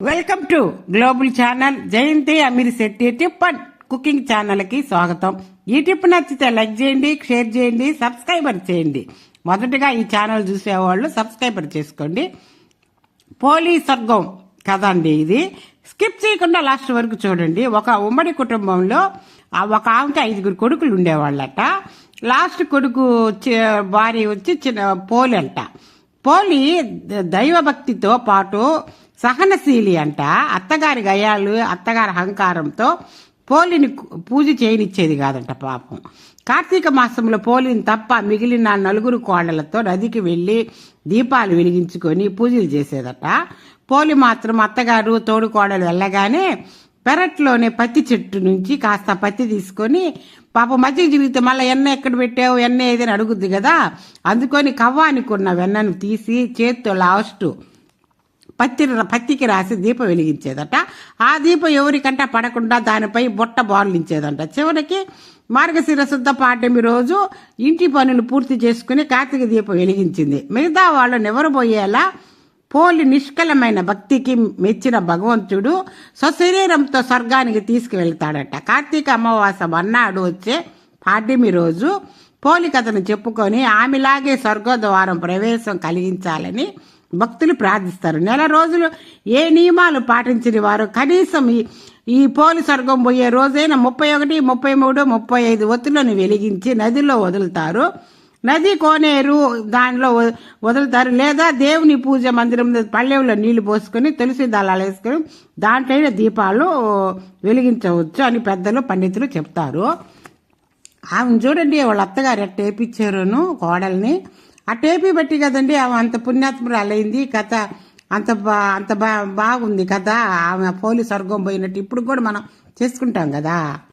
Welcome to global channel Jayanti Ameer Shetty tip and cooking ఛానల్కి స్వాగతం. ఈ tip నచ్చితే లైక్ చేయండి షేర్ చేయండి సబ్స్క్రైబర్ చేయండి. మొదటగా ఈ ఛానల్ చూసేవాళ్ళు సబ్స్క్రైబర్ చేసుకోండి. పోలీ సర్గం కథ అండి ఇది. స్కిప్ చేయకుండా లాస్ట్ వరకు చూడండి. ఒక ఉమ్మడి కుటుంబంలో ఒక ఆమెకి ఐదుగురు కొడుకులు ఉండేవాళ్ళట. లాస్ట్ కొడుకు భార్య వచ్చి చిన్న పోలి అంట. పోలి దైవభక్తితో పాటు సహనశీలి అంట. అత్తగారి గయాలు అత్తగారి అహంకారంతో పోలిని పూజ చేయనిచ్చేది కాదంట పాపం. కార్తీక మాసంలో పోలిని తప్ప మిగిలిన నలుగురు కోడలతో నదికి వెళ్ళి దీపాలు వెలిగించుకొని పూజలు చేసేదట. పోలి మాత్రం అత్తగారు తోడు కోడలు వెళ్ళగానే పెరట్లోనే పత్తి చెట్టు నుంచి కాస్త పత్తి తీసుకొని పాప మధ్య తిరిగితే మళ్ళీ ఎన్న ఎక్కడ పెట్టావు ఎన్న ఏదని అడుగుద్ది కదా. అందుకొని కవ్వానికి ఉన్న వెన్నను తీసి చేత్తో లాస్ట్ పత్తి పత్తికి రాసి దీపం వెలిగించేదట. ఆ దీపం ఎవరికంట పడకుండా దానిపై బుట్ట బార్లించేదంట చివరికి మార్గశిర శుద్ధ పాఠమి రోజు ఇంటి పనులు పూర్తి చేసుకుని కార్తీక దీపం వెలిగించింది. మిగతా వాళ్ళు నివరబోయేలా పోలి నిష్కలమైన భక్తికి మెచ్చిన భగవంతుడు స్వశరీరంతో స్వర్గానికి తీసుకువెళ్తాడట. కార్తీక అమావాస్య మన్నాడు వచ్చే పాడ్యమి రోజు పోలి కథను చెప్పుకొని ఆమెలాగే స్వర్గోద్వారం ప్రవేశం కలిగించాలని భక్తులు ప్రార్థిస్తారు. నెల రోజులు ఏ నియమాలు పాటించని వారు కనీసం ఈ ఈ పోలి స్వర్గం పోయే రోజైన ముప్పై ఒకటి ముప్పై మూడు ముప్పై ఐదు ఒత్తులను వెలిగించి నదిలో వదులుతారు. నది కోనేరు దానిలో వదులుతారు. లేదా దేవుని పూజ మందిరం పళ్ళెంలో నీళ్ళు పోసుకొని తులసి దళాలు వేసుకొని దాంట్లో దీపాలు వెలిగించవచ్చు అని పెద్దలు పండితులు చెప్తారు. ఆమెను చూడండి వాళ్ళ అత్తగారు ఎట్ట వేపించారును కోడల్ని. ఆ టేపీ బట్టి కదండి ఆమె అంత పుణ్యాత్మురాలైంది కథ అంత బా అంత బా బాగుంది కథ ఆమె పోలీస్ స్వర్గం పోయినట్టు ఇప్పుడు కూడా మనం చేసుకుంటాం కదా.